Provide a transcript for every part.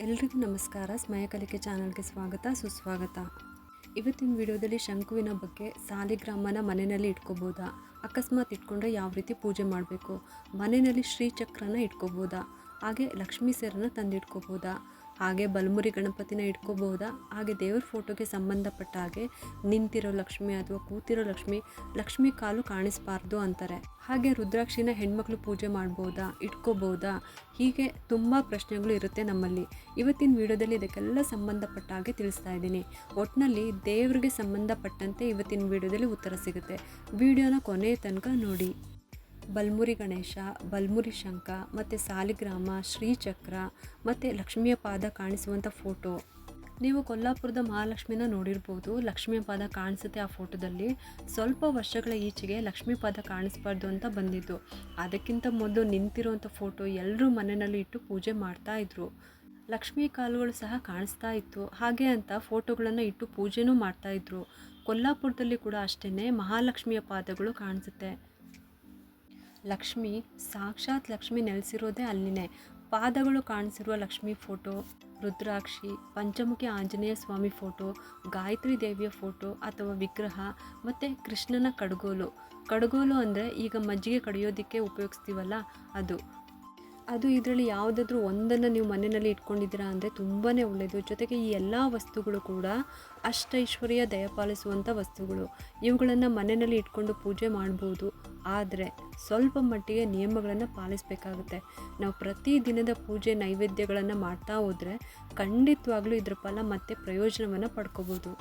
ಎಲ್ರಿಗೂ ನಮಸ್ಕಾರ. ಸ್ಮಯ ಕಲಿಕೆ ಚಾನಲ್ಗೆ ಸ್ವಾಗತ, ಸುಸ್ವಾಗತ. ಇವತ್ತಿನ ವಿಡಿಯೋದಲ್ಲಿ ಶಂಕುವಿನ ಬಗ್ಗೆ ಸಾಲಿಗ್ರಾಮನ ಮನೆಯಲ್ಲಿ ಇಟ್ಕೋಬೋದಾ? ಅಕಸ್ಮಾತ್ ಇಟ್ಕೊಂಡ್ರೆ ಯಾವ ರೀತಿ ಪೂಜೆ ಮಾಡಬೇಕು? ಮನೆಯಲ್ಲಿ ಶ್ರೀಚಕ್ರನ ಇಟ್ಕೋಬೋದಾ? ಹಾಗೆ ಲಕ್ಷ್ಮೀ ಸೇರನ್ನು ತಂದಿಟ್ಕೋಬೋದಾ? ಹಾಗೆ ಬಲಮುರಿ ಗಣಪತಿನ ಇಟ್ಕೋಬಹುದಾ? ಹಾಗೆ ದೇವ್ರ ಫೋಟೋಗೆ ಸಂಬಂಧಪಟ್ಟ ಹಾಗೆ ನಿಂತಿರೋ ಲಕ್ಷ್ಮಿ ಅಥವಾ ಕೂತಿರೋ ಲಕ್ಷ್ಮಿ ಲಕ್ಷ್ಮಿ ಕಾಲು ಕಾಣಿಸ್ಬಾರ್ದು ಅಂತಾರೆ. ಹಾಗೆ ರುದ್ರಾಕ್ಷಿನ ಹೆಣ್ಮಕ್ಳು ಪೂಜೆ ಮಾಡ್ಬೋದಾ? ಇಟ್ಕೋಬೋದಾ ಹೀಗೆ ತುಂಬ ಪ್ರಶ್ನೆಗಳು ಇರುತ್ತೆ ನಮ್ಮಲ್ಲಿ. ಇವತ್ತಿನ ವಿಡಿಯೋದಲ್ಲಿ ಇದಕ್ಕೆಲ್ಲ ಸಂಬಂಧಪಟ್ಟ ಹಾಗೆ ತಿಳಿಸ್ತಾ ಇದ್ದೀನಿ. ಒಟ್ಟಿನಲ್ಲಿ ದೇವ್ರಿಗೆ ಸಂಬಂಧಪಟ್ಟಂತೆ ಇವತ್ತಿನ ವಿಡಿಯೋದಲ್ಲಿ ಉತ್ತರ ಸಿಗುತ್ತೆ. ವಿಡಿಯೋನ ಕೊನೆಯ ತನಕ ನೋಡಿ. ಬಲ್ಮುರಿ ಗಣೇಶ, ಬಲ್ಮುರಿ ಶಂಖ, ಮತ್ತು ಸಾಲಿಗ್ರಾಮ, ಶ್ರೀಚಕ್ರ, ಮತ್ತು ಲಕ್ಷ್ಮಿಯ ಪಾದ ಕಾಣಿಸುವಂಥ ಫೋಟೋ ನೀವು ಕೊಲ್ಲಾಪುರದ ಮಹಾಲಕ್ಷ್ಮಿನ ನೋಡಿರ್ಬೋದು. ಲಕ್ಷ್ಮಿಯ ಪಾದ ಕಾಣಿಸುತ್ತೆ ಆ ಫೋಟೋದಲ್ಲಿ ಸ್ವಲ್ಪ ವರ್ಷಗಳ ಈಚೆಗೆ ಲಕ್ಷ್ಮೀ ಪಾದ ಕಾಣಿಸ್ಬಾರ್ದು ಅಂತ ಬಂದಿದ್ದು. ಅದಕ್ಕಿಂತ ಮೊದಲು ನಿಂತಿರುವಂಥ ಫೋಟೋ ಎಲ್ಲರೂ ಮನೆಯಲ್ಲಿ ಇಟ್ಟು ಪೂಜೆ ಮಾಡ್ತಾ ಇದ್ರು. ಲಕ್ಷ್ಮೀ ಕಾಲುಗಳು ಸಹ ಕಾಣಿಸ್ತಾ ಇತ್ತು. ಹಾಗೆ ಅಂತ ಫೋಟೋಗಳನ್ನು ಇಟ್ಟು ಪೂಜೆನೂ ಮಾಡ್ತಾ ಇದ್ರು. ಕೊಲ್ಲಾಪುರದಲ್ಲಿ ಕೂಡ ಅಷ್ಟೇ ಮಹಾಲಕ್ಷ್ಮಿಯ ಪಾದಗಳು ಕಾಣಿಸುತ್ತೆ. ಲಕ್ಷ್ಮಿ, ಸಾಕ್ಷಾತ್ ಲಕ್ಷ್ಮಿ ನೆಲೆಸಿರೋದೇ ಅಲ್ಲಿನೇ. ಪಾದಗಳು ಕಾಣಿಸಿರುವ ಲಕ್ಷ್ಮಿ ಫೋಟೋ, ರುದ್ರಾಕ್ಷಿ, ಪಂಚಮುಖಿ ಆಂಜನೇಯ ಸ್ವಾಮಿ ಫೋಟೋ, ಗಾಯತ್ರಿ ದೇವಿಯ ಫೋಟೋ ಅಥವಾ ವಿಗ್ರಹ ಮತ್ತು ಕೃಷ್ಣನ ಕಡಗೋಲು. ಕಡಗೋಲು ಅಂದರೆ ಈಗ ಮಜ್ಜಿಗೆ ಕಡಿಯೋದಕ್ಕೆ ಉಪಯೋಗಿಸ್ತೀವಲ್ಲ ಅದು. ಅದು ಇದರಲ್ಲಿ ಯಾವುದಾದ್ರೂ ಒಂದನ್ನು ನೀವು ಮನೆಯಲ್ಲಿ ಇಟ್ಕೊಂಡಿದ್ದೀರಾ ಅಂದರೆ ತುಂಬಾ ಒಳ್ಳೆಯದು ಜೊತೆಗೆ ಈ ಎಲ್ಲ ವಸ್ತುಗಳು ಕೂಡ ಅಷ್ಟೈಶ್ವರ್ಯ ದಯಪಾಲಿಸುವಂಥ ವಸ್ತುಗಳು. ಇವುಗಳನ್ನು ಮನೆಯಲ್ಲಿ ಇಟ್ಕೊಂಡು ಪೂಜೆ ಮಾಡ್ಬೋದು. ಆದರೆ ಸ್ವಲ್ಪ ಮಟ್ಟಿಗೆ ನಿಯಮಗಳನ್ನು ಪಾಲಿಸಬೇಕಾಗುತ್ತೆ. ನಾವು ಪ್ರತಿ ದಿನದ ಪೂಜೆ ನೈವೇದ್ಯಗಳನ್ನು ಮಾಡ್ತಾ ಹೋದರೆ ಖಂಡಿತವಾಗ್ಲೂ ಇದ್ರ ಫಲ ಮತ್ತು ಪ್ರಯೋಜನವನ್ನು ಪಡ್ಕೋಬೋದು.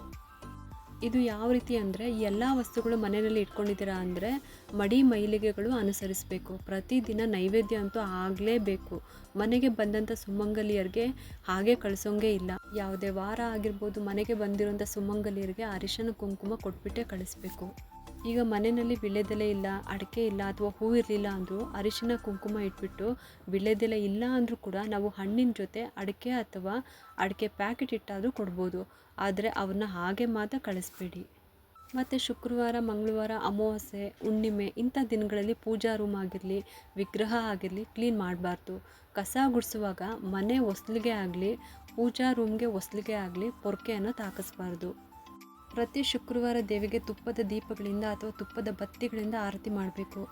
ಇದು ಯಾವ ರೀತಿ ಅಂದರೆ ಎಲ್ಲ ವಸ್ತುಗಳು ಮನೆಯಲ್ಲಿ ಇಟ್ಕೊಂಡಿದ್ದೀರಾ ಅಂದರೆ ಮಡಿ ಮೈಲಿಗೆಗಳು ಅನುಸರಿಸಬೇಕು. ಪ್ರತಿದಿನ ನೈವೇದ್ಯ ಅಂತೂ ಆಗಲೇಬೇಕು. ಮನೆಗೆ ಬಂದಂಥ ಸುಮಂಗಲಿಯರಿಗೆ ಹಾಗೆ ಕಳಿಸೋಂಗೆ ಇಲ್ಲ. ಯಾವುದೇ ವಾರ ಆಗಿರ್ಬೋದು ಮನೆಗೆ ಬಂದಿರೋಂಥ ಸುಮಂಗಲಿಯರಿಗೆ ಅರಿಶಿನ ಕುಂಕುಮ ಕೊಟ್ಬಿಟ್ಟೆ ಕಳಿಸ್ಬೇಕು. ಈಗ ಮನೆಯಲ್ಲಿ ವಿಳ್ಯದೆಲೆ ಇಲ್ಲ, ಅಡಿಕೆ ಇಲ್ಲ ಅಥವಾ ಹೂ ಇರಲಿಲ್ಲ ಅಂದರೂ ಅರಿಶಿನ, ಕುಂಕುಮ ಇಟ್ಬಿಟ್ಟು ವಿಳ್ಯದೆಲೆ ಇಲ್ಲ ಅಂದರೂ ಕೂಡ ನಾವು ಹಣ್ಣಿನ ಜೊತೆ ಅಡಿಕೆ ಅಥವಾ ಅಡಿಕೆ ಪ್ಯಾಕೆಟ್ ಇಟ್ಟಾದರೂ ಕೊಡ್ಬೋದು. ಆದರೆ ಅವ್ರನ್ನ ಹಾಗೆ ಮಾತ್ರ ಕಳಿಸ್ಬೇಡಿ. ಮತ್ತು ಶುಕ್ರವಾರ, ಮಂಗಳವಾರ, ಅಮಾವಾಸ್ಯೆ, ಹುಣ್ಣಿಮೆ ಇಂಥ ದಿನಗಳಲ್ಲಿ ಪೂಜಾ ರೂಮ್ ಆಗಿರಲಿ, ವಿಗ್ರಹ ಆಗಿರಲಿ ಕ್ಲೀನ್ ಮಾಡಬಾರ್ದು. ಕಸ ಗುಡಿಸುವಾಗ ಮನೆ ಹೊಸ್ಲಿಗೆ ಆಗಲಿ, ಪೂಜಾ ರೂಮ್ಗೆ ಹೊಸ್ಲಿಗೆ ಆಗಲಿ, ಪೊರ್ಕೆಯನ್ನು ತಾಕಿಸ್ಬಾರ್ದು. ಪ್ರತಿ ಶುಕ್ರವಾರ ದೇವಿಗೆ ತುಪ್ಪದ ದೀಪಗಳಿಂದ ಅಥವಾ ತುಪ್ಪದ ಬತ್ತಿಗಳಿಂದ ಆರತಿ ಮಾಡಬೇಕು.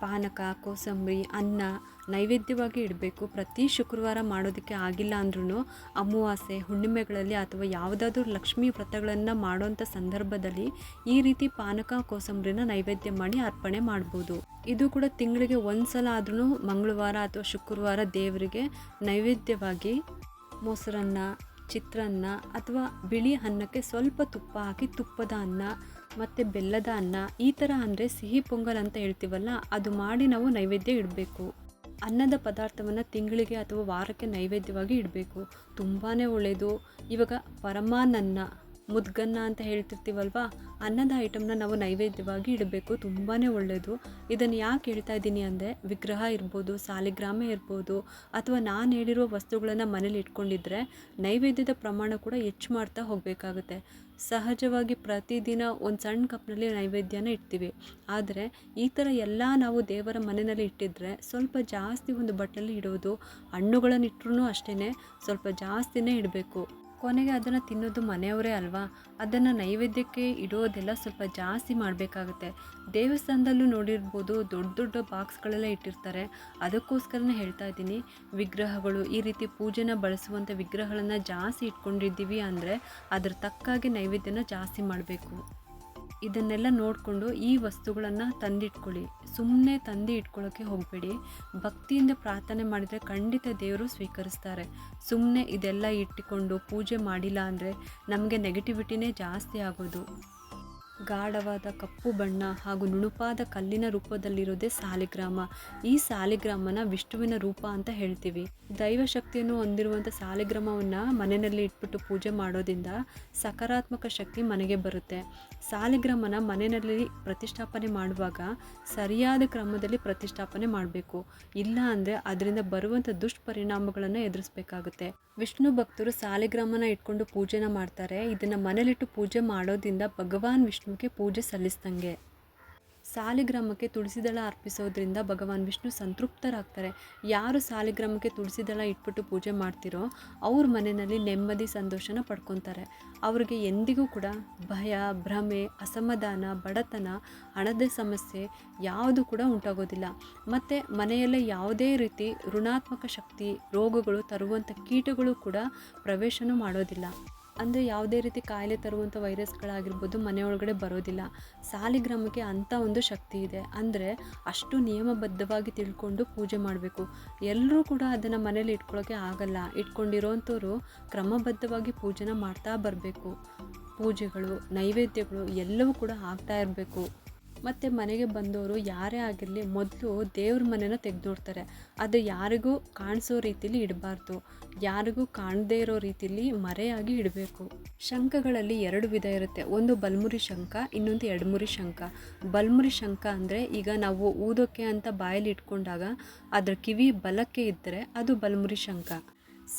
ಪಾನಕ, ಕೋಸಂಬರಿ, ಅನ್ನ ನೈವೇದ್ಯವಾಗಿ ಇಡಬೇಕು. ಪ್ರತಿ ಶುಕ್ರವಾರ ಮಾಡೋದಕ್ಕೆ ಆಗಿಲ್ಲ ಅಂದ್ರೂ ಅಮಾವಾಸ್ಯೆ, ಹುಣ್ಣಿಮೆಗಳಲ್ಲಿ ಅಥವಾ ಯಾವುದಾದ್ರೂ ಲಕ್ಷ್ಮೀ ವ್ರತಗಳನ್ನು ಮಾಡೋಂಥ ಸಂದರ್ಭದಲ್ಲಿ ಈ ರೀತಿ ಪಾನಕ, ಕೋಸಂಬರಿನ ನೈವೇದ್ಯ ಮಾಡಿ ಅರ್ಪಣೆ ಮಾಡ್ಬೋದು. ಇದು ಕೂಡ ತಿಂಗಳಿಗೆ ಒಂದು ಸಲ ಆದ್ರೂ ಮಂಗಳವಾರ ಅಥವಾ ಶುಕ್ರವಾರ ದೇವರಿಗೆ ನೈವೇದ್ಯವಾಗಿ ಮೊಸರನ್ನ ಚಿತ್ರಾನ್ನ ಅಥವಾ ಬಿಳಿ ಅನ್ನಕ್ಕೆ ಸ್ವಲ್ಪ ತುಪ್ಪ ಹಾಕಿ ತುಪ್ಪದ ಅನ್ನ ಮತ್ತು ಬೆಲ್ಲದ ಅನ್ನ, ಈ ಥರ ಅಂದರೆ ಸಿಹಿ ಪೊಂಗಲ್ ಅಂತ ಹೇಳ್ತೀವಲ್ಲ, ಅದು ಮಾಡಿ ನಾವು ನೈವೇದ್ಯ ಇಡಬೇಕು. ಅನ್ನದ ಪದಾರ್ಥವನ್ನು ತಿಂಗಳಿಗೆ ಅಥವಾ ವಾರಕ್ಕೆ ನೈವೇದ್ಯವಾಗಿ ಇಡಬೇಕು. ತುಂಬಾ ಒಳ್ಳೆಯದು ಇವಾಗ ಪರಮಾನನ್ನ ಮುದ್ಗನ್ನ ಅಂತ ಹೇಳ್ತಿರ್ತೀವಲ್ವಾ? ಅನ್ನದ ಐಟಮ್ನ ನಾವು ನೈವೇದ್ಯವಾಗಿ ಇಡಬೇಕು. ತುಂಬಾ ಒಳ್ಳೆಯದು ಇದನ್ನು ಯಾಕೆ ಹೇಳ್ತಾ ಇದ್ದೀನಿ ಅಂದರೆ, ವಿಗ್ರಹ ಇರ್ಬೋದು, ಸಾಲಿಗ್ರಾಮ ಇರ್ಬೋದು, ಅಥವಾ ನಾನು ಹೇಳಿರೋ ವಸ್ತುಗಳನ್ನು ಮನೇಲಿ ಇಟ್ಕೊಂಡಿದ್ರೆ ನೈವೇದ್ಯದ ಪ್ರಮಾಣ ಕೂಡ ಹೆಚ್ಚು ಮಾಡ್ತಾ ಹೋಗಬೇಕಾಗುತ್ತೆ. ಸಹಜವಾಗಿ ಪ್ರತಿದಿನ ಒಂದು ಸಣ್ಣ ಕಪ್ನಲ್ಲಿ ನೈವೇದ್ಯನ ಇಡ್ತೀವಿ. ಆದರೆ, ಈ ಥರ ಎಲ್ಲ ನಾವು ದೇವರ ಮನೆಯಲ್ಲಿ ಇಟ್ಟಿದ್ರೆ ಸ್ವಲ್ಪ ಜಾಸ್ತಿ ಒಂದು ಬಟ್ಟಲಲ್ಲಿ ಇಡೋದು ಹಣ್ಣುಗಳನ್ನು ಇಟ್ಟರೂ ಅಷ್ಟೇ ಸ್ವಲ್ಪ ಜಾಸ್ತಿನೇ ಇಡಬೇಕು. ಕೊನೆಗೆ ಅದನ್ನು ತಿನ್ನೋದು ಮನೆಯವರೇ ಅಲ್ವಾ? ಅದನ್ನು ನೈವೇದ್ಯಕ್ಕೆ ಇಡೋದೆಲ್ಲ ಸ್ವಲ್ಪ ಜಾಸ್ತಿ ಮಾಡಬೇಕಾಗುತ್ತೆ. ದೇವಸ್ಥಾನದಲ್ಲೂ ನೋಡಿರ್ಬೋದು ದೊಡ್ಡ ದೊಡ್ಡ ಬಾಕ್ಸ್ಗಳೆಲ್ಲ ಇಟ್ಟಿರ್ತಾರೆ. ಅದಕ್ಕೋಸ್ಕರನೇ ಹೇಳ್ತಾ ಇದ್ದೀನಿ. ವಿಗ್ರಹಗಳು, ಈ ರೀತಿ ಪೂಜೆನ ಬಳಸುವಂಥ ವಿಗ್ರಹಗಳನ್ನು ಜಾಸ್ತಿ ಇಟ್ಕೊಂಡಿದ್ದೀವಿ ಅಂದರೆ ಅದ್ರ ತಕ್ಕಾಗಿ ನೈವೇದ್ಯನ ಜಾಸ್ತಿ ಮಾಡಬೇಕು. ಇದನ್ನೆಲ್ಲ ನೋಡಿಕೊಂಡು ಈ ವಸ್ತುಗಳನ್ನು ತಂದಿಟ್ಕೊಳ್ಳಿ. ಸುಮ್ಮನೆ ತಂದು ಇಟ್ಕೊಳ್ಳೋಕ್ಕೆ ಹೋಗಬೇಡಿ. ಭಕ್ತಿಯಿಂದ ಪ್ರಾರ್ಥನೆ ಮಾಡಿದರೆ ಖಂಡಿತ ದೇವರು ಸ್ವೀಕರಿಸ್ತಾರೆ. ಸುಮ್ಮನೆ ಇದೆಲ್ಲ ಇಟ್ಟುಕೊಂಡು ಪೂಜೆ ಮಾಡಿಲ್ಲ ಅಂದರೆ ನಮಗೆ ನೆಗೆಟಿವಿಟಿನೇ ಜಾಸ್ತಿ ಆಗೋದು. ಗಾಢವಾದ ಕಪ್ಪು ಬಣ್ಣ ಹಾಗೂ ನುಣುಪಾದ ಕಲ್ಲಿನ ರೂಪದಲ್ಲಿರೋದೇ ಸಾಲಿಗ್ರಾಮ. ಈ ಸಾಲಿಗ್ರಾಮನ ವಿಷ್ಣುವಿನ ರೂಪ ಅಂತ ಹೇಳ್ತೀವಿ. ದೈವ ಶಕ್ತಿಯನ್ನು ಹೊಂದಿರುವಂಥ ಸಾಲಿಗ್ರಾಮವನ್ನು ಮನೆಯಲ್ಲಿ ಇಟ್ಬಿಟ್ಟು ಪೂಜೆ ಮಾಡೋದ್ರಿಂದ ಸಕಾರಾತ್ಮಕ ಶಕ್ತಿ ಮನೆಗೆ ಬರುತ್ತೆ. ಸಾಲಿಗ್ರಾಮನ ಮನೆಯಲ್ಲಿ ಪ್ರತಿಷ್ಠಾಪನೆ ಮಾಡುವಾಗ ಸರಿಯಾದ ಕ್ರಮದಲ್ಲಿ ಪ್ರತಿಷ್ಠಾಪನೆ ಮಾಡಬೇಕು. ಇಲ್ಲ ಅಂದರೆ ಅದರಿಂದ ಬರುವಂಥ ದುಷ್ಪರಿಣಾಮಗಳನ್ನು ಎದುರಿಸಬೇಕಾಗುತ್ತೆ. ವಿಷ್ಣು ಭಕ್ತರು ಸಾಲಿಗ್ರಾಮನ ಇಟ್ಕೊಂಡು ಪೂಜೆನ ಮಾಡ್ತಾರೆ. ಇದನ್ನು ಮನೇಲಿಟ್ಟು ಪೂಜೆ ಮಾಡೋದ್ರಿಂದ ಭಗವಾನ್ ವಿಷ್ಣುವಿಗೆ ಪೂಜೆ ಸಲ್ಲಿಸ್ದಂಗೆ. ಸಾಲಿಗ್ರಾಮಕ್ಕೆ ತುಳಸಿದಳ ಅರ್ಪಿಸೋದ್ರಿಂದ ಭಗವಾನ್ ವಿಷ್ಣು ಸಂತೃಪ್ತರಾಗ್ತಾರೆ. ಯಾರು ಸಾಲಿಗ್ರಾಮಕ್ಕೆ ತುಳಸಿದಳ ಇಟ್ಬಿಟ್ಟು ಪೂಜೆ ಮಾಡ್ತಿರೋ ಅವ್ರ ಮನೆಯಲ್ಲಿ ನೆಮ್ಮದಿ ಸಂತೋಷನ ಪಡ್ಕೊತಾರೆ. ಅವ್ರಿಗೆ ಎಂದಿಗೂ ಕೂಡ ಭಯ, ಭ್ರಮೆ, ಅಸಮಾಧಾನ, ಬಡತನ, ಹಣದ ಸಮಸ್ಯೆ ಯಾವುದು ಕೂಡ ಉಂಟಾಗೋದಿಲ್ಲ. ಮತ್ತು ಮನೆಯಲ್ಲೇ ಯಾವುದೇ ರೀತಿ ಋಣಾತ್ಮಕ ಶಕ್ತಿ, ರೋಗಗಳು ತರುವಂಥ ಕೀಟಗಳು ಕೂಡ ಪ್ರವೇಶನೂ ಮಾಡೋದಿಲ್ಲ. ಅಂದರೆ ಯಾವುದೇ ರೀತಿ ಕಾಯಿಲೆ ತರುವಂಥ ವೈರಸ್ಗಳಾಗಿರ್ಬೋದು ಮನೆಯೊಳಗಡೆ ಬರೋದಿಲ್ಲ. ಸಾಲಿಗ್ರಾಮಕ್ಕೆ ಅಂಥ ಒಂದು ಶಕ್ತಿ ಇದೆ. ಅಂದರೆ ಅಷ್ಟು ನಿಯಮಬದ್ಧವಾಗಿ ತಿಳ್ಕೊಂಡು ಪೂಜೆ ಮಾಡಬೇಕು. ಎಲ್ಲರೂ ಕೂಡ ಅದನ್ನು ಮನೇಲಿ ಇಟ್ಕೊಳ್ಳೋಕೆ ಆಗಲ್ಲ. ಇಟ್ಕೊಂಡಿರೋಂಥವ್ರು ಕ್ರಮಬದ್ಧವಾಗಿ ಪೂಜೆನ ಮಾಡ್ತಾ ಬರಬೇಕು. ಪೂಜೆಗಳು, ನೈವೇದ್ಯಗಳು ಎಲ್ಲವೂ ಕೂಡ ಆಗ್ತಾ ಇರಬೇಕು. ಮತ್ತು ಮನೆಗೆ ಬಂದವರು ಯಾರೇ ಆಗಿರಲಿ ಮೊದಲು ದೇವ್ರ ಮನೆನ ತೆಗೆದು ನೋಡ್ತಾರೆ ಅದು ಯಾರಿಗೂ ಕಾಣಿಸೋ ರೀತಿಲಿ ಇಡಬಾರ್ದು. ಯಾರಿಗೂ ಕಾಣದೇ ಇರೋ ರೀತಿಲಿ ಮರೆಯಾಗಿ ಇಡಬೇಕು. ಶಂಖಗಳಲ್ಲಿ ಎರಡು ವಿಧ ಇರುತ್ತೆ. ಒಂದು ಬಲ್ಮುರಿ ಶಂಖ, ಇನ್ನೊಂದು ಎಡಮುರಿ ಶಂಖ. ಬಲ್ಮುರಿ ಶಂಖ ಅಂದರೆ ಈಗ ನಾವು ಊದೋಕೆ ಅಂತ ಬಾಯಲ್ಲಿ ಇಟ್ಕೊಂಡಾಗ ಅದರ ಕಿವಿ ಬಲಕ್ಕೆ ಇದ್ದರೆ ಅದು ಬಲ್ಮುರಿ ಶಂಖ.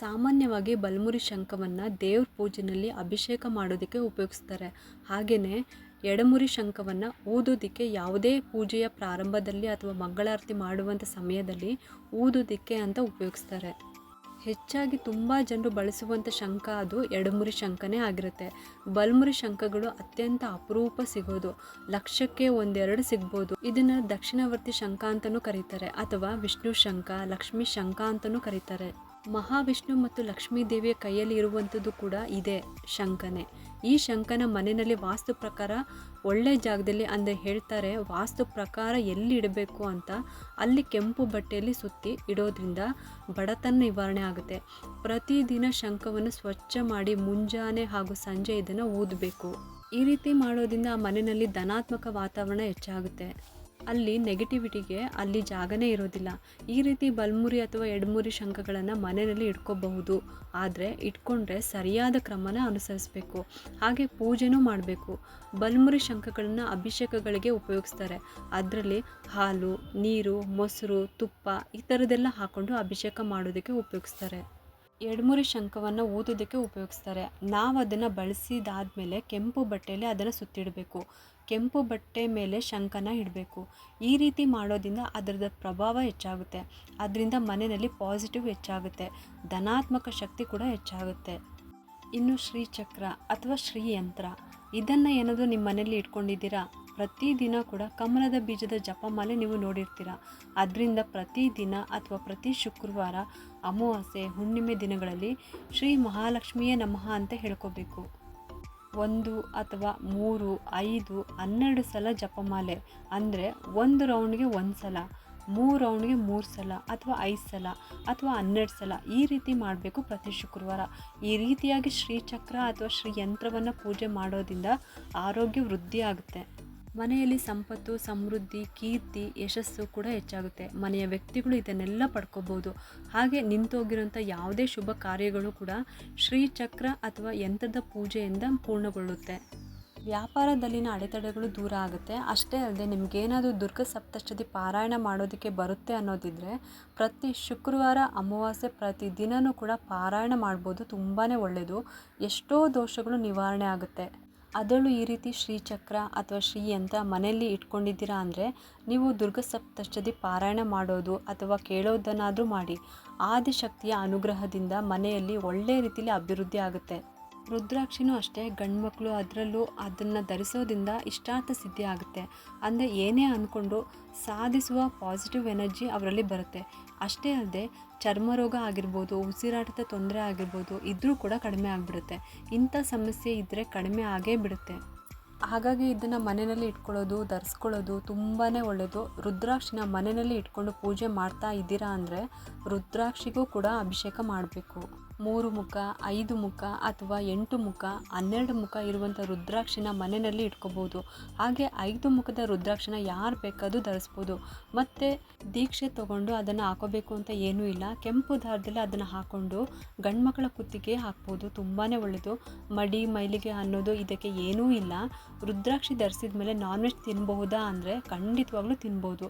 ಸಾಮಾನ್ಯವಾಗಿ ಬಲ್ಮುರಿ ಶಂಖವನ್ನು ದೇವ್ರ ಪೂಜೆಯಲ್ಲಿ ಅಭಿಷೇಕ ಮಾಡೋದಕ್ಕೆ ಉಪಯೋಗಿಸ್ತಾರೆ. ಹಾಗೆಯೇ ಎಡಮುರಿ ಶಂಖವನ್ನು ಊದೋದಕ್ಕೆ ಯಾವುದೇ ಪೂಜೆಯ ಪ್ರಾರಂಭದಲ್ಲಿ ಅಥವಾ ಮಂಗಳಾರತಿ ಮಾಡುವಂಥ ಸಮಯದಲ್ಲಿ ಊದೋದಕ್ಕೆ ಅಂತ ಉಪಯೋಗಿಸ್ತಾರೆ. ಹೆಚ್ಚಾಗಿ ತುಂಬ ಜನರು ಬಳಸುವಂಥ ಶಂಖ ಅದು ಎಡಮುರಿ ಶಂಖನೇ ಆಗಿರುತ್ತೆ. ಬಲ್ಮುರಿ ಶಂಖಗಳು ಅತ್ಯಂತ ಅಪರೂಪ ಸಿಗೋದು. ಲಕ್ಷಕ್ಕೆ ಒಂದೆರಡು ಸಿಗ್ಬೋದು. ಇದನ್ನು ದಕ್ಷಿಣವರ್ತಿ ಶಂಖ ಅಂತಲೂ ಕರೀತಾರೆ. ಅಥವಾ ವಿಷ್ಣು ಶಂಖ, ಲಕ್ಷ್ಮೀ ಶಂಖ ಅಂತಲೂ ಕರೀತಾರೆ. ಮಹಾವಿಷ್ಣು ಮತ್ತು ಲಕ್ಷ್ಮೀ ದೇವಿಯ ಕೈಯಲ್ಲಿ ಇರುವಂಥದ್ದು ಕೂಡ ಇದೆ ಶಂಖನೇ. ಈ ಶಂಖನ ಮನೆಯಲ್ಲಿ ವಾಸ್ತು ಪ್ರಕಾರ ಒಳ್ಳೆ ಜಾಗದಲ್ಲಿ ಅಂದರೆ ಹೇಳ್ತಾರೆ, ವಾಸ್ತು ಪ್ರಕಾರ ಎಲ್ಲಿ ಇಡಬೇಕು ಅಂತ ಅಲ್ಲಿ ಕೆಂಪು ಬಟ್ಟೆಯಲ್ಲಿ ಸುತ್ತಿ ಇಡೋದ್ರಿಂದ ಬಡತನ ನಿವಾರಣೆ ಆಗುತ್ತೆ. ಪ್ರತಿದಿನ ಶಂಖವನ್ನು ಸ್ವಚ್ಛ ಮಾಡಿ ಮುಂಜಾನೆ ಹಾಗೂ ಸಂಜೆ ಇದನ್ನು ಊದಬೇಕು. ಈ ರೀತಿ ಮಾಡೋದ್ರಿಂದ ಆ ಮನೆಯಲ್ಲಿ ಧನಾತ್ಮಕ ವಾತಾವರಣ ಹೆಚ್ಚಾಗುತ್ತೆ. ಅಲ್ಲಿ ನೆಗೆಟಿವಿಟಿಗೆ ಅಲ್ಲಿ ಜಾಗನೇ ಇರೋದಿಲ್ಲ. ಈ ರೀತಿ ಬಲ್ಮುರಿ ಅಥವಾ ಎಡಮುರಿ ಶಂಖಗಳನ್ನು ಮನೆಯಲ್ಲಿ ಇಟ್ಕೋಬಹುದು. ಆದರೆ ಇಟ್ಕೊಂಡ್ರೆ ಸರಿಯಾದ ಕ್ರಮನ ಅನುಸರಿಸಬೇಕು. ಹಾಗೆ ಪೂಜೆನೂ ಮಾಡಬೇಕು. ಬಲ್ಮುರಿ ಶಂಖಗಳನ್ನು ಅಭಿಷೇಕಗಳಿಗೆ ಉಪಯೋಗಿಸ್ತಾರೆ. ಅದರಲ್ಲಿ ಹಾಲು, ನೀರು, ಮೊಸರು, ತುಪ್ಪ ಈ ಥರದ್ದೆಲ್ಲ ಹಾಕ್ಕೊಂಡು ಅಭಿಷೇಕ ಮಾಡೋದಕ್ಕೆ ಉಪಯೋಗಿಸ್ತಾರೆ. ಎಡಮುರಿ ಶಂಖವನ್ನು ಊದೋದಕ್ಕೆ ಉಪಯೋಗಿಸ್ತಾರೆ. ನಾವು ಅದನ್ನು ಬಳಸಿದಾದ್ಮೇಲೆ ಕೆಂಪು ಬಟ್ಟೆಯಲ್ಲಿ ಅದನ್ನು ಸುತ್ತಿಡಬೇಕು. ಕೆಂಪು ಬಟ್ಟೆ ಮೇಲೆ ಶಂಖನ ಇಡಬೇಕು. ಈ ರೀತಿ ಮಾಡೋದ್ರಿಂದ ಅದರದ ಪ್ರಭಾವ ಹೆಚ್ಚಾಗುತ್ತೆ. ಅದರಿಂದ ಮನೆಯಲ್ಲಿ ಪಾಸಿಟಿವ್ ಹೆಚ್ಚಾಗುತ್ತೆ. ಧನಾತ್ಮಕ ಶಕ್ತಿ ಕೂಡ ಹೆಚ್ಚಾಗುತ್ತೆ. ಇನ್ನು ಶ್ರೀಚಕ್ರ ಅಥವಾ ಶ್ರೀಯಂತ್ರ. ಇದನ್ನು ಏನಾದರೂ ನಿಮ್ಮ ಮನೆಯಲ್ಲಿ ಇಟ್ಕೊಂಡಿದ್ದೀರಾ? ಪ್ರತಿದಿನ ಕೂಡ ಕಮಲದ ಬೀಜದ ಜಪಮಾಲೆ ನೀವು ನೋಡಿರ್ತೀರ. ಅದರಿಂದ ಪ್ರತಿದಿನ ಅಥವಾ ಪ್ರತಿ ಶುಕ್ರವಾರ ಅಮಾವಾಸ್ಯೆ, ಹುಣ್ಣಿಮೆ ದಿನಗಳಲ್ಲಿ ಶ್ರೀ ಮಹಾಲಕ್ಷ್ಮಿಯೇ ನಮಃ ಅಂತ ಹೇಳ್ಕೋಬೇಕು. ಒಂದು ಅಥವಾ ಮೂರು, ಐದು, ಹನ್ನೆರಡು ಸಲ ಜಪಮಾಲೆ. ಅಂದರೆ ಒಂದು ರೌಂಡ್ಗೆ ಒಂದು ಸಲ, ಮೂರು ರೌಂಡ್ಗೆ ಮೂರು ಸಲ ಅಥವಾ ಐದು ಸಲ ಅಥವಾ ಹನ್ನೆರಡು ಸಲ ಈ ರೀತಿ ಮಾಡಬೇಕು ಪ್ರತಿ ಶುಕ್ರವಾರ. ಈ ರೀತಿಯಾಗಿ ಶ್ರೀಚಕ್ರ ಅಥವಾ ಶ್ರೀಯಂತ್ರವನ್ನು ಪೂಜೆ ಮಾಡೋದ್ರಿಂದ ಆರೋಗ್ಯ ವೃದ್ಧಿ ಆಗುತ್ತೆ ಮನೆಯಲ್ಲಿ ಸಂಪತ್ತು, ಸಮೃದ್ಧಿ, ಕೀರ್ತಿ, ಯಶಸ್ಸು ಕೂಡ ಹೆಚ್ಚಾಗುತ್ತೆ. ಮನೆಯ ವ್ಯಕ್ತಿಗಳು ಇದನ್ನೆಲ್ಲ ಪಡ್ಕೋಬೋದು. ಹಾಗೆ ನಿಂತೋಗಿರೋಂಥ ಯಾವುದೇ ಶುಭ ಕಾರ್ಯಗಳು ಕೂಡ ಶ್ರೀಚಕ್ರ ಅಥವಾ ಯಂತ್ರದ ಪೂಜೆಯಿಂದ ಪೂರ್ಣಗೊಳ್ಳುತ್ತೆ. ವ್ಯಾಪಾರದಲ್ಲಿನ ಅಡೆತಡೆಗಳು ದೂರ ಆಗುತ್ತೆ. ಅಷ್ಟೇ ಅಲ್ಲದೆ ನಿಮಗೇನಾದರೂ ದುರ್ಗ ಸಪ್ತಶತಿ ಪಾರಾಯಣ ಮಾಡೋದಕ್ಕೆ ಬರುತ್ತೆ ಅನ್ನೋದಿದ್ರೆ ಪ್ರತಿ ಶುಕ್ರವಾರ, ಅಮಾವಾಸ್ಯೆ ಪ್ರತಿ ದಿನವೂ ಕೂಡ ಪಾರಾಯಣ ಮಾಡ್ಬೋದು. ತುಂಬಾ ಒಳ್ಳೆಯದು ಎಷ್ಟೋ ದೋಷಗಳು ನಿವಾರಣೆ ಆಗುತ್ತೆ. ಅದರಲ್ಲೂ ಈ ರೀತಿ ಶ್ರೀಚಕ್ರ ಅಥವಾ ಶ್ರೀ ಅಂತ ಮನೆಯಲ್ಲಿ ಇಟ್ಕೊಂಡಿದ್ದೀರಾ ಅಂದರೆ ನೀವು ದುರ್ಗ ಸಪ್ತಷ್ಟದಿ ಪಾರಾಯಣ ಮಾಡೋದು ಅಥವಾ ಕೇಳೋದನ್ನಾದರೂ ಮಾಡಿ. ಆದಿಶಕ್ತಿಯ ಅನುಗ್ರಹದಿಂದ ಮನೆಯಲ್ಲಿ ಒಳ್ಳೆಯ ರೀತಿಯಲ್ಲಿ ಅಭಿವೃದ್ಧಿ ಆಗುತ್ತೆ. ರುದ್ರಾಕ್ಷಿನೂ ಅಷ್ಟೇ ಗಂಡು ಅದರಲ್ಲೂ ಅದನ್ನು ಧರಿಸೋದ್ರಿಂದ ಇಷ್ಟಾರ್ಥ ಸಿದ್ಧಿ ಆಗುತ್ತೆ. ಅಂದರೆ ಏನೇ ಅಂದ್ಕೊಂಡು ಸಾಧಿಸುವ ಪಾಸಿಟಿವ್ ಎನರ್ಜಿ ಅವರಲ್ಲಿ ಬರುತ್ತೆ. ಅಷ್ಟೇ ಅಲ್ಲದೆ ಚರ್ಮರೋಗ ಆಗಿರ್ಬೋದು, ಉಸಿರಾಟದ ತೊಂದರೆ ಆಗಿರ್ಬೋದು, ಇದ್ರೂ ಕೂಡ ಕಡಿಮೆ ಆಗಿಬಿಡುತ್ತೆ. ಇಂಥ ಸಮಸ್ಯೆ ಇದ್ದರೆ ಕಡಿಮೆ ಆಗೇ ಬಿಡುತ್ತೆ. ಹಾಗಾಗಿ ಇದನ್ನು ಮನೆಯಲ್ಲಿ ಇಟ್ಕೊಳ್ಳೋದು, ಧರಿಸ್ಕೊಳ್ಳೋದು ತುಂಬಾ ಒಳ್ಳೆಯದು ರುದ್ರಾಕ್ಷಿನ ಮನೆಯಲ್ಲಿ ಇಟ್ಕೊಂಡು ಪೂಜೆ ಮಾಡ್ತಾ ಇದ್ದೀರಾ ಅಂದರೆ ರುದ್ರಾಕ್ಷಿಗೂ ಕೂಡ ಅಭಿಷೇಕ ಮಾಡಬೇಕು. ಮೂರು ಮುಖ, ಐದು ಮುಖ ಅಥವಾ ಎಂಟು ಮುಖ, ಹನ್ನೆರಡು ಮುಖ ಇರುವಂಥ ರುದ್ರಾಕ್ಷಿನ ಮನೆಯಲ್ಲಿ ಇಟ್ಕೋಬೋದು. ಹಾಗೆ ಐದು ಮುಖದ ರುದ್ರಾಕ್ಷಿನ ಯಾರು ಬೇಕಾದರೂ ಧರಿಸ್ಬೋದು. ಮತ್ತು ದೀಕ್ಷೆ ತೊಗೊಂಡು ಅದನ್ನು ಹಾಕೋಬೇಕು ಅಂತ ಏನೂ ಇಲ್ಲ. ಕೆಂಪು ದಾರದಲ್ಲಿ ಅದನ್ನು ಹಾಕ್ಕೊಂಡು ಗಂಡು ಮಕ್ಕಳ ಕುತ್ತಿಗೆ ಹಾಕ್ಬೋದು. ತುಂಬಾ ಒಳ್ಳೆಯದು ಮಡಿ, ಮೈಲಿಗೆ ಅನ್ನೋದು ಇದಕ್ಕೆ ಏನೂ ಇಲ್ಲ. ರುದ್ರಾಕ್ಷಿ ಧರಿಸಿದ ಮೇಲೆ ನಾನ್ ವೆಜ್ ತಿನ್ನಬಹುದಾ ಅಂದರೆ ಖಂಡಿತವಾಗ್ಲೂ ತಿನ್ಬೋದು.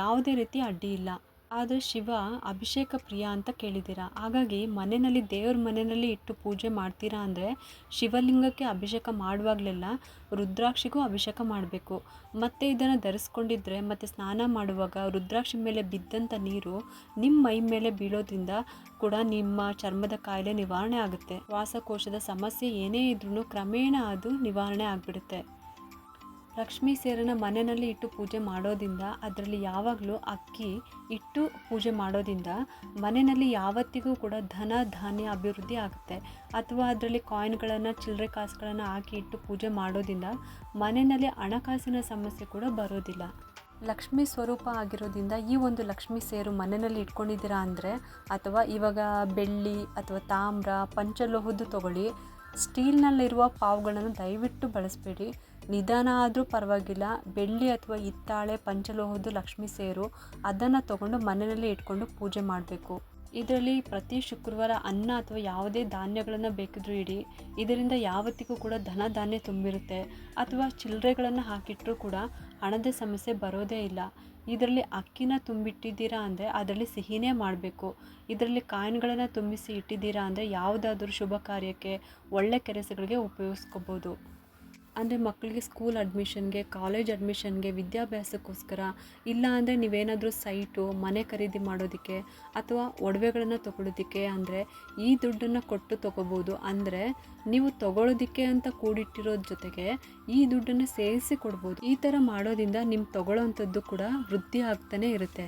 ಯಾವುದೇ ರೀತಿ ಅಡ್ಡಿ ಇಲ್ಲ. ಆದರೆ ಶಿವ, ಅಭಿಷೇಕ ಪ್ರಿಯ ಅಂತ ಕೇಳಿದ್ದೀರ? ಹಾಗಾಗಿ ಮನೆಯಲ್ಲಿ, ದೇವ್ರ ಮನೆಯಲ್ಲಿ ಇಟ್ಟು ಪೂಜೆ ಮಾಡ್ತೀರಾ ಅಂದರೆ ಶಿವಲಿಂಗಕ್ಕೆ ಅಭಿಷೇಕ ಮಾಡುವಾಗಲೆಲ್ಲ ರುದ್ರಾಕ್ಷಿಗೂ ಅಭಿಷೇಕ ಮಾಡಬೇಕು. ಮತ್ತು ಇದನ್ನು ಧರಿಸ್ಕೊಂಡಿದ್ರೆ, ಮತ್ತು ಸ್ನಾನ ಮಾಡುವಾಗ ರುದ್ರಾಕ್ಷಿ ಮೇಲೆ ಬಿದ್ದಂಥ ನೀರು ನಿಮ್ಮ ಮೈ ಮೇಲೆ ಬೀಳೋದ್ರಿಂದ ಕೂಡ ನಿಮ್ಮ ಚರ್ಮದ ಕಾಯಿಲೆ ನಿವಾರಣೆ ಆಗುತ್ತೆ. ಶ್ವಾಸಕೋಶದ ಸಮಸ್ಯೆ ಏನೇ ಇದ್ರೂ ಕ್ರಮೇಣ ಅದು ನಿವಾರಣೆ ಆಗಿಬಿಡುತ್ತೆ. ಲಕ್ಷ್ಮೀ ಸೇರನ ಮನೆಯಲ್ಲಿ ಇಟ್ಟು ಪೂಜೆ ಮಾಡೋದ್ರಿಂದ ಅದರಲ್ಲಿ ಯಾವಾಗಲೂ ಅಕ್ಕಿ ಇಟ್ಟು ಪೂಜೆ ಮಾಡೋದ್ರಿಂದ ಮನೆಯಲ್ಲಿ ಯಾವತ್ತಿಗೂ ಕೂಡ ಧನ ಧಾನ್ಯ ಅಭಿವೃದ್ಧಿ ಆಗುತ್ತೆ. ಅಥವಾ ಅದರಲ್ಲಿ ಕಾಯಿನ್ಗಳನ್ನು, ಚಿಲ್ಲರೆ ಕಾಸುಗಳನ್ನು ಹಾಕಿ ಇಟ್ಟು ಪೂಜೆ ಮಾಡೋದ್ರಿಂದ ಮನೆಯಲ್ಲಿ ಹಣಕಾಸಿನ ಸಮಸ್ಯೆ ಕೂಡ ಬರೋದಿಲ್ಲ. ಲಕ್ಷ್ಮಿ ಸ್ವರೂಪ ಆಗಿರೋದ್ರಿಂದ ಈ ಒಂದು ಲಕ್ಷ್ಮಿ ಸೇರು ಮನೆಯಲ್ಲಿ ಇಟ್ಕೊಂಡಿದ್ದೀರಾ ಅಂದರೆ ಅಥವಾ ಇವಾಗ ಬೆಳ್ಳಿ ಅಥವಾ ತಾಮ್ರ, ಪಂಚಲೋಹದ್ದು ತಗೊಳ್ಳಿ ಸ್ಟೀಲ್ನಲ್ಲಿರುವ ಪಾವುಗಳನ್ನು ದಯವಿಟ್ಟು ಬಳಸಬೇಡಿ. ನಿಧಾನ ಆದರೂ ಪರವಾಗಿಲ್ಲ. ಬೆಳ್ಳಿ ಅಥವಾ ಹಿತ್ತಾಳೆ, ಪಂಚಲೋಹದ್ದು, ಲಕ್ಷ್ಮೀ ಸೇರು, ಅದನ್ನು ತಗೊಂಡು ಮನೆಯಲ್ಲಿ ಇಟ್ಕೊಂಡು ಪೂಜೆ ಮಾಡಬೇಕು. ಇದರಲ್ಲಿ ಪ್ರತಿ ಶುಕ್ರವಾರ ಅನ್ನ ಅಥವಾ ಯಾವುದೇ ಧಾನ್ಯಗಳನ್ನು ಬೇಕಿದ್ರೂ ಇಡಿ. ಇದರಿಂದ ಯಾವತ್ತಿಗೂ ಕೂಡ ಧನ ಧಾನ್ಯ ತುಂಬಿರುತ್ತೆ. ಅಥವಾ ಚಿಲ್ಲರೆಗಳನ್ನು ಹಾಕಿಟ್ಟರೂ ಕೂಡ ಹಣದ ಸಮಸ್ಯೆ ಬರೋದೇ ಇಲ್ಲ. ಇದರಲ್ಲಿ ಅಕ್ಕಿನ ತುಂಬಿಟ್ಟಿದ್ದೀರಾ ಅಂದರೆ ಅದರಲ್ಲಿ ಸಿಹಿನೇ ಮಾಡಬೇಕು. ಇದರಲ್ಲಿ ಕಾಯಿನ್ಗಳನ್ನು ತುಂಬಿಸಿ ಇಟ್ಟಿದ್ದೀರಾ ಅಂದರೆ ಯಾವುದಾದ್ರೂ ಶುಭ ಕಾರ್ಯಕ್ಕೆ, ಒಳ್ಳೆ ಕೆಲಸಗಳಿಗೆ ಉಪಯೋಗಿಸ್ಕೋಬೋದು. ಅಂದರೆ ಮಕ್ಕಳಿಗೆ ಸ್ಕೂಲ್ ಅಡ್ಮಿಷನ್ಗೆ ಕಾಲೇಜ್ ಅಡ್ಮಿಷನ್ಗೆ ವಿದ್ಯಾಭ್ಯಾಸಕ್ಕೋಸ್ಕರ ಇಲ್ಲ ಅಂದರೆ ನೀವೇನಾದರೂ ಸೈಟು ಮನೆ ಖರೀದಿ ಮಾಡೋದಕ್ಕೆ ಅಥವಾ ಒಡವೆಗಳನ್ನು ತೊಗೊಳೋದಕ್ಕೆ ಅಂದರೆ ಈ ದುಡ್ಡನ್ನು ಕೊಟ್ಟು ತೊಗೋಬೋದು. ಅಂದರೆ ನೀವು ತೊಗೊಳೋದಕ್ಕೆ ಅಂತ ಕೂಡಿಟ್ಟಿರೋದ್ರ ಜೊತೆಗೆ ಈ ದುಡ್ಡನ್ನು ಸೇರಿಸಿ ಕೊಡ್ಬೋದು. ಈ ಥರ ಮಾಡೋದ್ರಿಂದ ನಿಮ್ಮ ತೊಗೊಳ್ಳೋವಂಥದ್ದು ಕೂಡ ವೃದ್ಧಿ ಆಗ್ತಾನೆ ಇರುತ್ತೆ.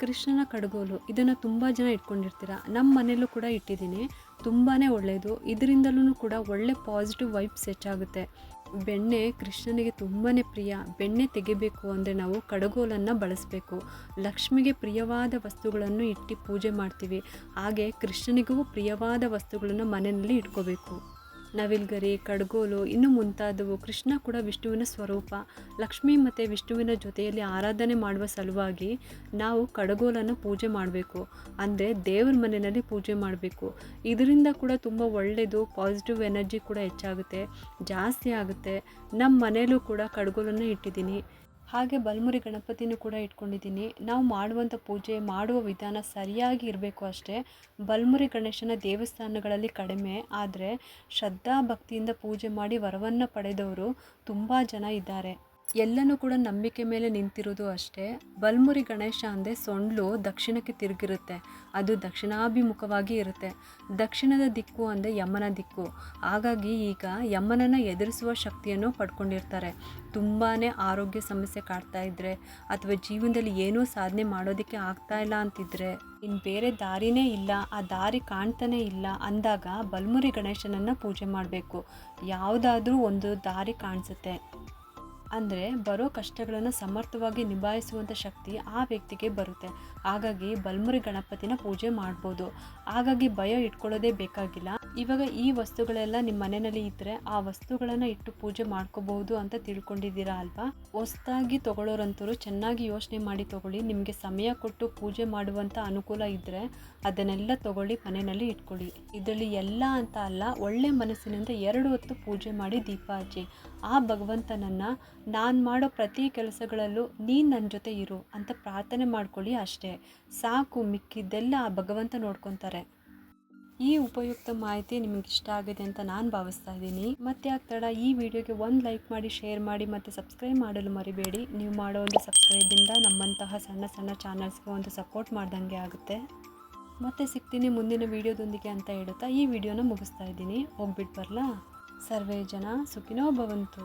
ಕೃಷ್ಣನ ಕಡಗೋಲು, ಇದನ್ನು ತುಂಬ ಜನ ಇಟ್ಕೊಂಡಿರ್ತೀರ? ನಮ್ಮ ಮನೆಯಲ್ಲೂ ಕೂಡ ಇಟ್ಟಿದ್ದೀನಿ. ತುಂಬಾ ಒಳ್ಳೆಯದು ಇದರಿಂದಲೂ ಕೂಡ ಒಳ್ಳೆ ಪಾಸಿಟಿವ್ ವೈಬ್ಸ್ ಹೆಚ್ಚಾಗುತ್ತೆ ಬೆಣ್ಣೆ ಕೃಷ್ಣನಿಗೆ ತುಂಬಾ ಪ್ರಿಯ. ಬೆಣ್ಣೆ ತೆಗಿಬೇಕು ಅಂದರೆ ನಾವು ಕಡಗೋಲನ್ನು ಬಳಸಬೇಕು. ಲಕ್ಷ್ಮಿಗೆ ಪ್ರಿಯವಾದ ವಸ್ತುಗಳನ್ನು ಇಟ್ಟು ಪೂಜೆ ಮಾಡ್ತೀವಿ. ಹಾಗೆ ಕೃಷ್ಣನಿಗೂ ಪ್ರಿಯವಾದ ವಸ್ತುಗಳನ್ನು ಮನೆಯಲ್ಲಿ ಇಟ್ಕೋಬೇಕು. ನವಿಲ್ಗರಿ ಕಡ್ಗೋಲು, ಇನ್ನು ಮುಂತಾದವು. ಕೃಷ್ಣ ಕೂಡ ವಿಷ್ಣುವಿನ ಸ್ವರೂಪ. ಲಕ್ಷ್ಮಿ ಮತ್ತು ವಿಷ್ಣುವಿನ ಜೊತೆಯಲ್ಲಿ ಆರಾಧನೆ ಮಾಡುವ ಸಲುವಾಗಿ ನಾವು ಕಡಗೋಲನ್ನು ಪೂಜೆ ಮಾಡಬೇಕು. ಅಂದರೆ ದೇವ್ರ ಮನೆಯಲ್ಲಿ ಪೂಜೆ ಮಾಡಬೇಕು. ಇದರಿಂದ ಕೂಡ ತುಂಬ ಒಳ್ಳೆಯದು ಪಾಸಿಟಿವ್ ಎನರ್ಜಿ ಕೂಡ ಹೆಚ್ಚಾಗುತ್ತೆ, ಜಾಸ್ತಿ ಆಗುತ್ತೆ. ನಮ್ಮ ಮನೆಯಲ್ಲೂ ಕೂಡ ಕಡ್ಗೋಲನ್ನು ಇಟ್ಟಿದ್ದೀನಿ. ಹಾಗೆ ಬಲ್ಮುರಿ ಗಣಪತಿನೂ ಕೂಡ ಇಟ್ಕೊಂಡಿದ್ದೀನಿ. ನಾವು ಮಾಡುವಂಥ ಪೂಜೆ, ಮಾಡುವ ವಿಧಾನ ಸರಿಯಾಗಿ ಇರಬೇಕು ಅಷ್ಟೇ. ಬಲ್ಮುರಿ ಗಣೇಶನ ದೇವಸ್ಥಾನಗಳಲ್ಲಿ ಕಡಿಮೆ, ಆದರೆ ಶ್ರದ್ಧಾ ಭಕ್ತಿಯಿಂದ ಪೂಜೆ ಮಾಡಿ ವರವನ್ನು ಪಡೆದವರು ತುಂಬ ಜನ ಇದ್ದಾರೆ. ಎಲ್ಲನೂ ಕೂಡ ನಂಬಿಕೆ ಮೇಲೆ ನಿಂತಿರೋದು ಅಷ್ಟೇ. ಬಲ್ಮುರಿ ಗಣೇಶ ಅಂದರೆ ಸೊಂಡ್ಲು ದಕ್ಷಿಣಕ್ಕೆ ತಿರುಗಿರುತ್ತೆ. ಅದು ದಕ್ಷಿಣಾಭಿಮುಖವಾಗಿ ಇರುತ್ತೆ. ದಕ್ಷಿಣದ ದಿಕ್ಕು ಅಂದರೆ ಯಮನ ದಿಕ್ಕು. ಹಾಗಾಗಿ ಈಗ ಯಮನನ್ನು ಎದುರಿಸುವ ಶಕ್ತಿಯನ್ನು ಪಡ್ಕೊಂಡಿರ್ತಾರೆ. ತುಂಬಾ ಆರೋಗ್ಯ ಸಮಸ್ಯೆ ಕಾಡ್ತಾ ಇದ್ದರೆ ಅಥವಾ ಜೀವನದಲ್ಲಿ ಏನೂ ಸಾಧನೆ ಮಾಡೋದಕ್ಕೆ ಆಗ್ತಾ ಇಲ್ಲ ಅಂತಿದ್ರೆ ಇನ್ನು ಬೇರೆ ದಾರಿನೇ ಇಲ್ಲ, ಆ ದಾರಿ ಕಾಣ್ತಾನೇ ಇಲ್ಲ ಅಂದಾಗ ಬಲ್ಮುರಿ ಗಣೇಶನನ್ನು ಪೂಜೆ ಮಾಡಬೇಕು. ಯಾವುದಾದ್ರೂ ಒಂದು ದಾರಿ ಕಾಣಿಸುತ್ತೆ. ಅಂದರೆ ಬರೋ ಕಷ್ಟಗಳನ್ನು ಸಮರ್ಥವಾಗಿ ನಿಭಾಯಿಸುವಂಥ ಶಕ್ತಿ ಆ ವ್ಯಕ್ತಿಗೆ ಬರುತ್ತೆ. ಹಾಗಾಗಿ ಬಲ್ಮುರಿ ಗಣಪತಿನ ಪೂಜೆ ಮಾಡ್ಬೋದು. ಹಾಗಾಗಿ ಭಯ ಇಟ್ಕೊಳ್ಳೋದೇ ಬೇಕಾಗಿಲ್ಲ. ಇವಾಗ ಈ ವಸ್ತುಗಳೆಲ್ಲ ನಿಮ್ಮ ಮನೆಯಲ್ಲಿ ಇದ್ದರೆ ಆ ವಸ್ತುಗಳನ್ನು ಇಟ್ಟು ಪೂಜೆ ಮಾಡ್ಕೋಬಹುದು ಅಂತ ತಿಳ್ಕೊಂಡಿದ್ದೀರಾ ಅಲ್ವಾ? ಹೊಸದಾಗಿ ತಗೊಳ್ಳೋರಂತರು ಚೆನ್ನಾಗಿ ಯೋಚನೆ ಮಾಡಿ ತಗೊಳ್ಳಿ. ನಿಮಗೆ ಸಮಯ ಕೊಟ್ಟು ಪೂಜೆ ಮಾಡುವಂಥ ಅನುಕೂಲ ಇದ್ದರೆ ಅದನ್ನೆಲ್ಲ ತಗೊಳ್ಳಿ, ಮನೆಯಲ್ಲಿ ಇಟ್ಕೊಳ್ಳಿ. ಇದರಲ್ಲಿ ಎಲ್ಲ ಅಂತ ಅಲ್ಲ, ಒಳ್ಳೆ ಮನಸ್ಸಿನಿಂದ ಎರಡು ಹೊತ್ತು ಪೂಜೆ ಮಾಡಿ ದೀಪ ಹಚ್ಚಿ. ಆ ಭಗವಂತನನ್ನು ನಾನು ಮಾಡೋ ಪ್ರತಿ ಕೆಲಸಗಳಲ್ಲೂ ನೀನು ನನ್ನ ಜೊತೆ ಇರು ಅಂತ ಪ್ರಾರ್ಥನೆ ಮಾಡ್ಕೊಳ್ಳಿ ಅಷ್ಟೇ. ಸಾಕು, ಮಿಕ್ಕಿದ್ದೆಲ್ಲ ಆ ಭಗವಂತ ನೋಡ್ಕೊತಾರೆ. ಈ ಉಪಯುಕ್ತ ಮಾಹಿತಿ ನಿಮಗೆ ಇಷ್ಟ ಆಗಿದೆ ಅಂತ ನಾನು ಭಾವಿಸ್ತಾ ಇದ್ದೀನಿ. ಮತ್ತೆ ಆ ತಡ ಈ ವಿಡಿಯೋಗೆ ಒಂದು ಲೈಕ್ ಮಾಡಿ ಶೇರ್ ಮಾಡಿ, ಮತ್ತು ಸಬ್ಸ್ಕ್ರೈಬ್ ಮಾಡಲು ಮರಿಬೇಡಿ. ನೀವು ಮಾಡೋ ಒಂದು ಸಬ್ಸ್ಕ್ರೈಬಿಂದ ನಮ್ಮಂತಹ ಸಣ್ಣ ಸಣ್ಣ ಚಾನಲ್ಸ್ಗೆ ಒಂದು ಸಪೋರ್ಟ್ ಮಾಡ್ದಂಗೆ ಆಗುತ್ತೆ. ಮತ್ತೆ ಸಿಗ್ತೀನಿ ಮುಂದಿನ ವಿಡಿಯೋದೊಂದಿಗೆ ಅಂತ ಹೇಳುತ್ತಾ ಈ ವಿಡಿಯೋನ ಮುಗಿಸ್ತಾ ಇದ್ದೀನಿ. ಹೋಗ್ಬಿಟ್ಟು ಬರಲಾ? ಸರ್ವೇ ಜನ ಸುಖಿನೋ ಭವಂತು.